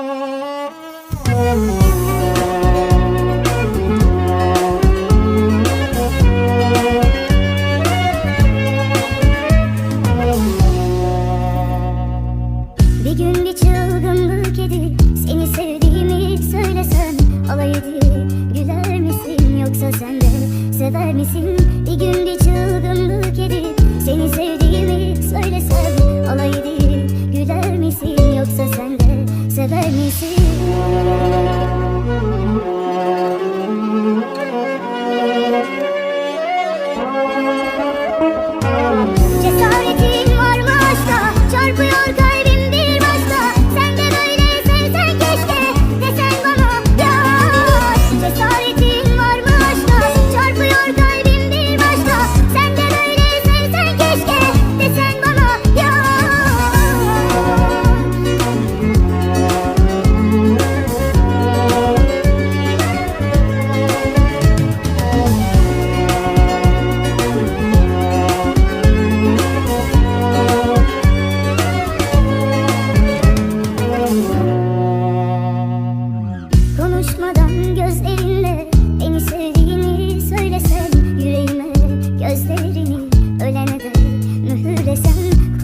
Bir gün bir çılgınlık edip seni sevdiğimi söylesem Alay edip güler misin yoksa sen sever misin? Bir gün bir çılgınlık edip let me see.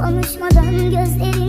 konuşmadan gözlerim